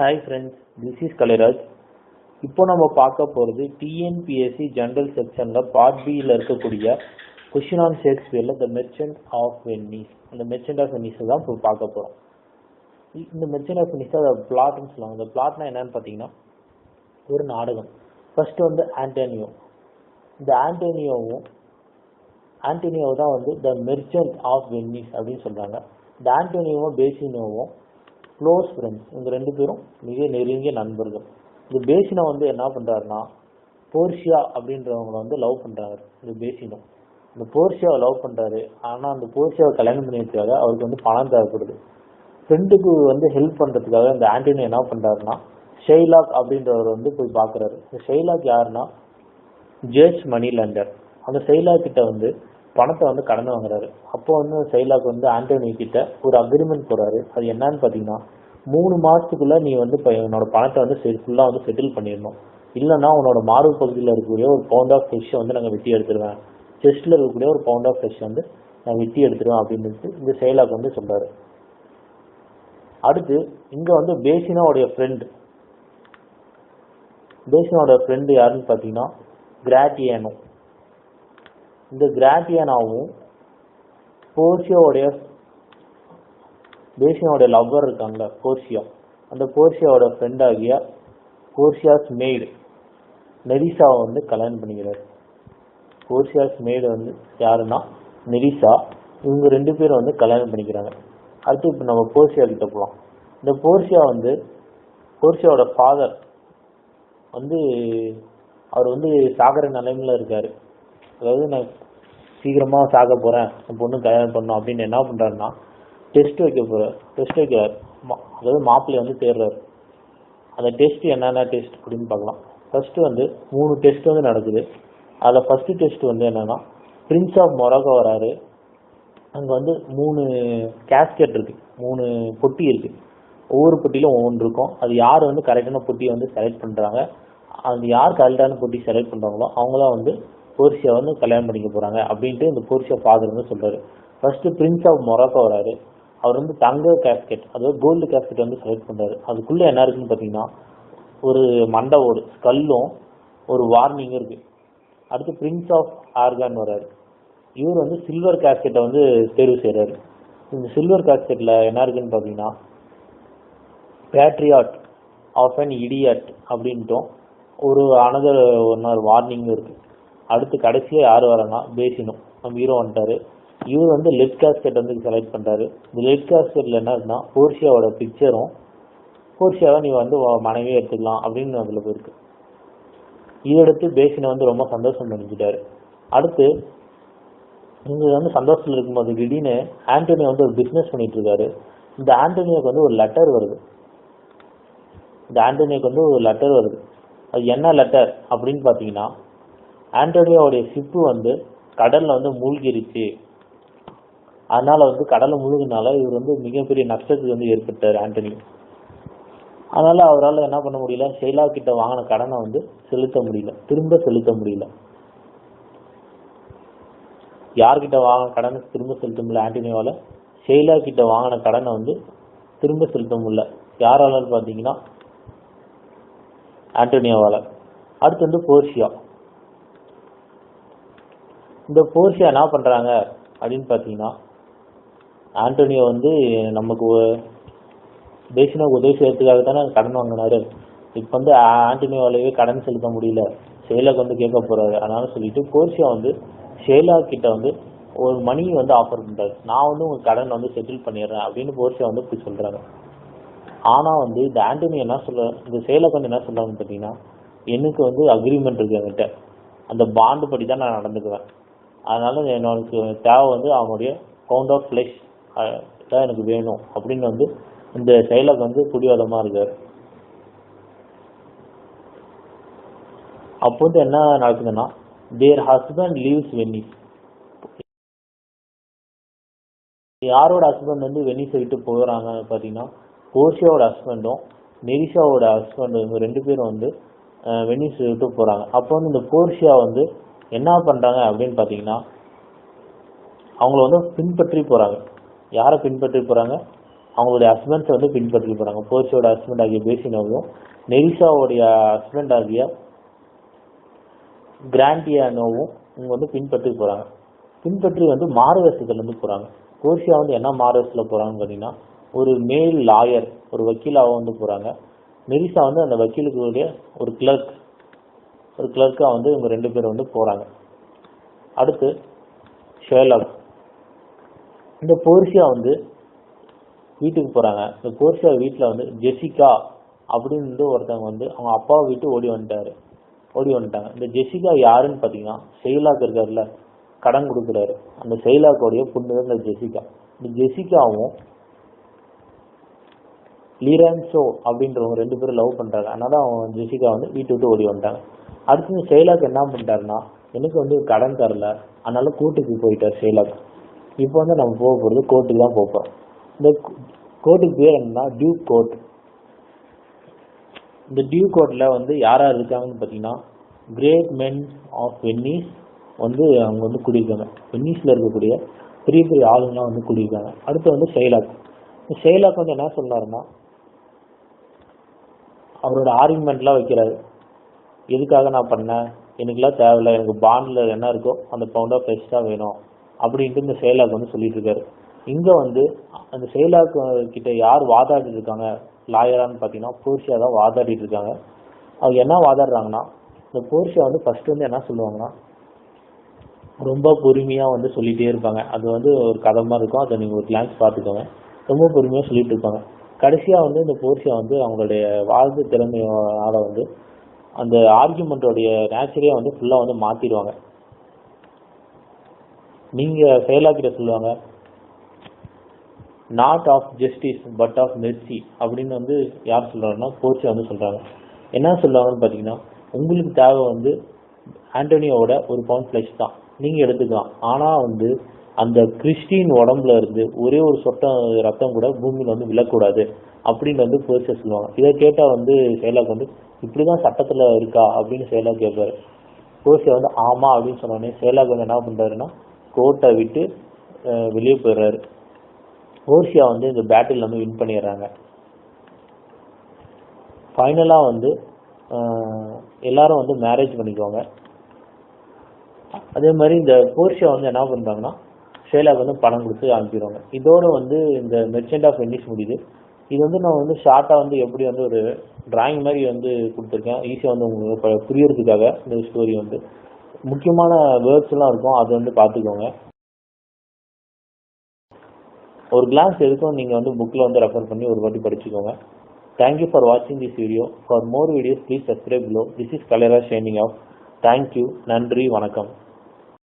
Hi friends this is Kalairaj இப்போ நம்ம பார்க்க போகிறது டிஎன்பிஎஸ்சி ஜென்ரல் செக்ஷனில் பார்ட் பியில் இருக்கக்கூடிய கொஷின் ஆன் ஷேக்ஸ்பியரில் த மெர்ச்சன்ட் ஆஃப் வென்னீஸ் அந்த மெர்ச்சன்ட் ஆஃப் வென்னீஸை தான் இப்போ பார்க்க போகிறோம் இந்த மெர்ச்சன்ட் ஆஃப் வென்னீஸ் அதை பிளாட்னு சொல்லுவாங்க. இந்த பிளாட்னா என்னன்னு பார்த்தீங்கன்னா ஒரு நாடகம். ஃபர்ஸ்ட் வந்து ஆண்டோனியோ இந்த ஆண்டோனியோவும் ஆண்டனியோ தான் வந்து த மெர்ச்சன்ட் ஆஃப் வென்னீஸ் அப்படின்னு சொல்கிறாங்க இந்த ஆண்டோனியோவும் பேசினோவும் க்ளோஸ் ஃப்ரெண்ட்ஸ் இந்த ரெண்டு பேரும் மிக நெருங்கிய நண்பர்கள். இந்த பேசினோ வந்து என்ன பண்ணுறாருன்னா போர்ஷியா அப்படின்றவங்கள வந்து லவ் பண்ணுறாரு இந்த பேசினோ. இந்த போர்ஷியாவை லவ் பண்ணுறாரு ஆனால் அந்த போர்ஷியாவை கல்யாணம் பண்ணிக்கிறதுக்காக அவருக்கு வந்து பணம் தேவைப்படுது. ஃப்ரெண்டுக்கு வந்து ஹெல்ப் பண்ணுறதுக்காக இந்த ஆண்டனி என்ன பண்ணுறாருன்னா ஷெய்லாக் அப்படின்றவர் வந்து போய் பார்க்குறாரு. இந்த ஷெய்லாக் யாருன்னா ஜேஸ் மணி லண்டர் அந்த ஷெய்லாக் கிட்ட வந்து பணத்தை வந்து கடன் வாங்குறாரு. அப்போ வந்து ஷெய்லாக் வந்து ஆண்டனி கிட்ட ஒரு அக்ரிமெண்ட் போடுறாரு அது என்னன்னு பார்த்தீங்கன்னா மூணு மாதத்துக்குள்ளே நீ வந்து இப்போ என்னோட பணத்தை வந்து ஃபுல்லாக வந்து செட்டில் பண்ணிடணும். இல்லைன்னா உன்னோட மார்பு பகுதியில் இருக்கக்கூடிய ஒரு பவுண்ட் ஆஃப் ஃபிஷ் வந்து நாங்கள் வெட்டி எடுத்துருவேன். செஸ்ட்டில் இருக்கக்கூடிய ஒரு பவுண்ட் ஆஃப் ஃபிஷ் வந்து நான் வெட்டி எடுத்துருவேன் அப்படின்னு இந்த செயலாக்கு வந்து சொல்கிறாரு அடுத்து இங்கே வந்து பேசினாவுடைய ஃப்ரெண்ட் பேசினாவோட ஃப்ரெண்டு யாருன்னு பார்த்தீங்கன்னா கிராட்டியானோ. இந்த கிராட்டியானாவும் போர்ஷியாவுடைய பேசினாவுடைய லவ்வர் இருக்காங்களா போர்ஷியா அந்த போர்ஷியாவோட ஃப்ரெண்ட் ஆகிய போர்ஷியாஸ் மேய்டு நெரிசாவை வந்து கல்யாணம் பண்ணிக்கிறார். போர்ஷியாஸ் மேய்டு வந்து யாருன்னா நெரிசா இவங்க ரெண்டு பேரும் வந்து கல்யாணம் பண்ணிக்கிறாங்க. அடுத்து இப்போ நம்ம போர்ஷியா கிட்ட போகலாம் இந்த போர்ஷியா வந்து போர்ஷியாவோட ஃபாதர் வந்து அவர் வந்து சாகிற நிலைமையில இருக்காரு. அதாவது நான் சீக்கிரமாக சாக போகிறேன் என் பொண்ணு கல்யாணம் பண்ணும் அப்படின்னு என்ன பண்ணுறாருன்னா டெஸ்ட் வைக்க போகிறார் டெஸ்ட் வைக்கிறார். மா- அதாவது மாப்பிள்ளை வந்து தேடுறாரு. அந்த டெஸ்ட் என்னென்ன டெஸ்ட் அப்படின்னு பார்க்கலாம். ஃபஸ்ட்டு வந்து மூணு டெஸ்ட் வந்து நடக்குது. அதில் ஃபஸ்ட்டு டெஸ்ட் வந்து என்னென்னா பிரின்ஸ் ஆஃப் மொராக்கோ வராரு. அங்கே வந்து மூணு கேஸ்கெட் இருக்குது மூணு பொட்டி இருக்குது ஒவ்வொரு பொட்டியிலும் ஒவ்வொன்று இருக்கும். அது யார் வந்து கரெக்டான பொட்டியை வந்து செலக்ட் பண்ணுறாங்க அது யார் கரெக்டான பொட்டி செலக்ட் பண்ணுறாங்களோ அவங்க தான் வந்து போர்ஷியா வந்து கல்யாணம் பண்ணிக்க போகிறாங்க அப்படின்ட்டு இந்த போர்ஷியா ஃபாதர் வந்து சொல்கிறாரு ஃபஸ்ட்டு பிரின்ஸ் ஆஃப் மொராக்கோ வராரு. அவர் வந்து தங்க கேஸ்கெட் அதாவது கோல்டு கேஸ்கெட் வந்து செலக்ட் பண்ணுறாரு அதுக்குள்ளே என்ன இருக்குன்னு பார்த்தீங்கன்னா ஒரு மண்டை ஓடு ஸ்கல்லும் ஒரு வார்னிங்கும் இருக்குது அடுத்து பிரின்ஸ் ஆஃப் ஆர்கான் வர்றாரு. இவர் வந்து சில்வர் கேஸ்கெட்டை வந்து தேர்வு செய்கிறாரு இந்த சில்வர் காஸ்கெட்டில் என்ன இருக்குன்னு பார்த்தீங்கன்னா பேட்ரியாட் ஆஃப் அன் இடியட் அப்படின்ட்டும் ஒரு அனதர் ஒன்னொரு வார்னிங்கும் இருக்குது அடுத்து கடைசியாக யார் வரேன்னா பேசினோம். நம்ம ஹீரோ வந்துட்டாரு. இவர் வந்து லெட் கேஸ்கெட் வந்து செலக்ட் பண்ணுறாரு இந்த லெட் காஸ்கெட்டில் என்ன போர்ஷியாவோட பிக்சரும் போர்ஷியாவை நீ வந்து மனைவியை எடுத்துக்கலாம் அப்படின்னு அதில் போயிருக்கு. இதெடுத்து பேசினை வந்து ரொம்ப சந்தோஷம் பண்ணிக்கிட்டாரு அடுத்து இங்க வந்து சந்தோஷத்தில் இருக்கும்போது திடீர்னு ஆண்டோனியோ வந்து ஒரு பிஸ்னஸ் பண்ணிட்டு இருக்காரு. இந்த ஆண்டோனியோக்கு வந்து ஒரு லெட்டர் வருது. இந்த ஆண்டோனியோக்கு வந்து ஒரு லெட்டர் வருது. அது என்ன லெட்டர் அப்படின்னு பார்த்தீங்கன்னா ஆண்டனியோடைய ஷிப்பு வந்து கடலில் வந்து மூழ்கிருச்சு. அதனால வந்து கடலை முழுகினால இவர் வந்து மிகப்பெரிய நஷ்டத்துக்கு வந்து ஏற்பட்டார் ஆண்டனி. அதனால அவரால் என்ன பண்ண முடியல ஷெய்லா கிட்ட வாங்கின கடனை வந்து செலுத்த முடியல திரும்ப செலுத்த முடியல. யார்கிட்ட வாங்கின கடனை திரும்ப செலுத்த முடியல ஆண்டனியோவால ஷெய்லா கிட்ட வாங்கின கடனை வந்து திரும்ப செலுத்த முடியல. யாரால பார்த்தீங்கன்னா ஆண்டனியோவால. அடுத்து வந்து போர்ஷியா. இந்த போர்ஷியா என்ன பண்றாங்க அப்படின்னு பார்த்தீங்கன்னா ஆண்டோனியோ வந்து நமக்கு பேசினாவுக்கு உதவி செய்யறதுக்காக தானே கடன் வாங்கினாரு. இப்போ வந்து ஆண்டனியோவாலேயே கடன் செலுத்த முடியல. ஷேலாக்கு வந்து கேட்க போறாரு. அதனால சொல்லிட்டு போர்ஷியா வந்து ஷேலா கிட்ட வந்து ஒரு மணி வந்து ஆஃபர் பண்றாரு. நான் வந்து உங்க கடன் வந்து செட்டில் பண்ணிடுறேன் அப்படின்னு போர்ஷியா வந்து இப்படி சொல்றாங்க. ஆனா வந்து இந்த ஆண்டனி என்ன சொல்ற இந்த சேலக்கு வந்து என்ன சொல்றாங்கன்னு பார்த்தீங்கன்னா எனக்கு வந்து அக்ரிமெண்ட் இருக்கு என்கிட்ட. அந்த பாண்டு படி தான் நான் நடந்துக்குவேன். அதனால எனக்கு தேவை வந்து அவனுடைய கவுண்ட் ஆஃப் ஃப்ளெஷ் தான் எனக்கு வேணும் அப்படின்னு வந்து இந்த செயலுக்கு வந்து புடிவாதமாக இருக்கார். அப்போ வந்து என்ன நடக்குதுன்னா தேர் ஹஸ்பண்ட் லீவ்ஸ் வென்னிஸ் யாரோட ஹஸ்பண்ட் வந்து வெனிஸை விட்டு போகிறாங்க பார்த்தீங்கன்னா போர்ஷியாவோட ஹஸ்பண்டும் நெரிஷாவோட ஹஸ்பண்ட் இவங்க ரெண்டு பேரும் வந்து வெனிஸ் விட்டு போகிறாங்க அப்போ வந்து இந்த போர்ஷியா வந்து என்ன பண்ணுறாங்க அப்படின்னு பார்த்தீங்கன்னா அவங்கள வந்து பின்பற்றி போகிறாங்க யாரை பின்பற்றி போகிறாங்க அவங்களுடைய ஹஸ்பண்ட்ஸை வந்து பின்பற்றி போகிறாங்க போர்ச்சியோட ஹஸ்பண்ட் ஆகிய பேசினவும் நெரிசாவுடைய ஹஸ்பண்ட் ஆகிய கிராண்டியானோவும் இவங்க வந்து பின்பற்றி போகிறாங்க பின்பற்றி வந்து மாறுவேஷத்துல வந்து போகிறாங்க போர்ஷியா வந்து என்ன மாறுவேஷத்தில் போகிறாங்கன்னு பார்த்தீங்கன்னா ஒரு மேல் லாயர் ஒரு வக்கீலாக வந்து போகிறாங்க நெரிசா வந்து அந்த வக்கீலுக்குடைய ஒரு கிளர்க் ஒரு கிளர்க்காக வந்து இவங்க ரெண்டு பேரும் வந்து போகிறாங்க அடுத்து ஷேலாக் இந்த போர்ஷியா வந்து வீட்டுக்கு போகிறாங்க இந்த போர்ஷியா வீட்டில் வந்து ஜெசிகா அப்படின்னு ஒருத்தவங்க வந்து அவங்க அப்பாவை விட்டு ஓடி வந்துட்டாரு. ஓடி வந்துட்டாங்க. இந்த ஜெசிகா யாருன்னு பார்த்தீங்கன்னா செயலாக்கு இருக்காருல்ல கடன் கொடுக்குறாரு. அந்த செயலாக்கோடைய பொண்ணு தான் இந்த ஜெசிகா. இந்த ஜெசிகாவும் லீரான்சோ அப்படின்றவங்க ரெண்டு பேரும் லவ் பண்ணுறாங்க அதனால அவன் ஜெசிகா வந்து வீட்டு விட்டு ஓடி வந்துட்டாங்க. அடுத்து இந்த என்ன பண்ணிட்டாருன்னா எனக்கு வந்து கடன் தரல. அதனால கூட்டுக்கு போயிட்டார் செயலாக்கு. இப்போ வந்து நம்ம போக போகிறது கோர்ட்டுக்கு தான் போக போகிறோம் இந்த கோர்ட்டுக்கு பேர் என்னன்னா டியூ கோர்ட் இந்த டியூ கோர்ட்டில் வந்து யார் யார் இருக்காங்கன்னு பார்த்தீங்கன்னா கிரேட் மென் ஆஃப் வென்னிஸ் வந்து அவங்க வந்து குடியிருக்காங்க. வென்னிஸில் இருக்கக்கூடிய பெரிய பெரிய ஆளுங்கலாம் வந்து குடியிருக்காங்க. அடுத்து வந்து செயலாக் இந்த செயலாக் வந்து என்ன சொன்னாருன்னா அவரோட ஆர்குமெண்ட்லாம் வைக்கிறாரு. எதுக்காக நான் பண்ணேன்? எனக்குலாம் தேவையில்ல. எனக்கு பாண்டில் என்ன இருக்கோ அந்த பவுண்டாக பெருசாக வேணும். அப்படின்ட்டு இந்த செயலாக்கு வந்து சொல்லிட்டு இருக்காரு. இங்கே வந்து அந்த செயலாக்கு கிட்ட யார் வாதாடிட்டு இருக்காங்க? லாயரான்னு பார்த்தீங்கன்னா போர்ஷியா தான் வாதாடிட்டு இருக்காங்க. அவங்க என்ன வாதாடுறாங்கன்னா இந்த போர்ஷியா வந்து ஃபர்ஸ்ட் வந்து என்ன சொல்லுவாங்கன்னா ரொம்ப பொறுமையாக வந்து சொல்லிகிட்டே இருப்பாங்க. அது வந்து ஒரு கதை மாதிரி இருக்கும். அதை நீங்கள் ஒரு கிளான்ஸ் பார்த்துக்கோங்க. ரொம்ப பொறுமையாக சொல்லிட்டு இருப்பாங்க. கடைசியாக வந்து இந்த போர்ஷியா வந்து அவங்களுடைய வாழ்ந்த திறமையால வந்து அந்த ஆர்கியூமெண்ட்டோடைய நேச்சரையே வந்து ஃபுல்லாக வந்து மாற்றிடுவாங்க நீங்கள் செயலாக்கிட்ட சொல்லுவாங்க not of justice but of mercy அப்படின்னு வந்து யார் சொல்கிறாங்கன்னா போர்ச்சியா வந்து சொல்கிறாங்க என்ன சொல்லுவாங்கன்னு பார்த்தீங்கன்னா உங்களுக்கு தேவை வந்து ஆண்டோனியோட ஒரு பவுண்ட் ஃப்ளஷ் தான். நீங்கள் எடுத்துக்கலாம். ஆனால் வந்து அந்த கிறிஸ்டின் உடம்புல இருந்து ஒரே ஒரு சொட்ட ரத்தம் கூட பூமியில் வந்து விழக்கூடாது அப்படின்னு வந்து போர்ச்சியா சொல்லுவாங்க. இதை கேட்டால் வந்து செயலாக் வந்து இப்படி தான் சட்டத்தில் இருக்கா? அப்படின்னு செயலாக்கு கேட்பாரு போர்ச்சியா வந்து ஆமாம் அப்படின்னு சொன்னோடனே செயலாக்கு வந்து என்ன பண்ணுறாருன்னா கோர்ட்டை விட்டு வெளியே போயிடுறாரு. ஓர்ஷியா வந்து இந்த பேட்டில் வந்து வின் பண்ணிடுறாங்க. ஃபைனலாக வந்து எல்லாரும் வந்து மேரேஜ் பண்ணிக்குவாங்க. அதே மாதிரி இந்த போர்ஷியா வந்து என்ன பண்ணுறாங்கன்னா ஷேலாக்கு வந்து பணம் கொடுத்து அனுப்பிடுவாங்க. இதோட வந்து இந்த மெர்ச்சன்ட் ஆஃப் வெனிஸ் முடியுது. இது வந்து நான் வந்து ஷார்ட்டாக வந்து எப்படி வந்து ஒரு டிராயிங் மாதிரி வந்து கொடுத்துருக்கேன். ஈஸியாக வந்து உங்களுக்கு புரியறதுக்காக இந்த ஸ்டோரி வந்து. முக்கியமான வேர்ட்ஸ்லாம் இருக்கும் அதை வந்து பார்த்துக்கோங்க. ஒரு கிளாஸ் எதுக்கும் நீங்கள் வந்து புக்கில் வந்து ரெஃபர் பண்ணி ஒரு வாட்டி படிச்சுக்கோங்க. தேங்க்யூ ஃபார் வாட்சிங் this video for more videos please subscribe below this is கலரா ஷைனிங் ஆஃப் தேங்க்யூ நன்றி வணக்கம்.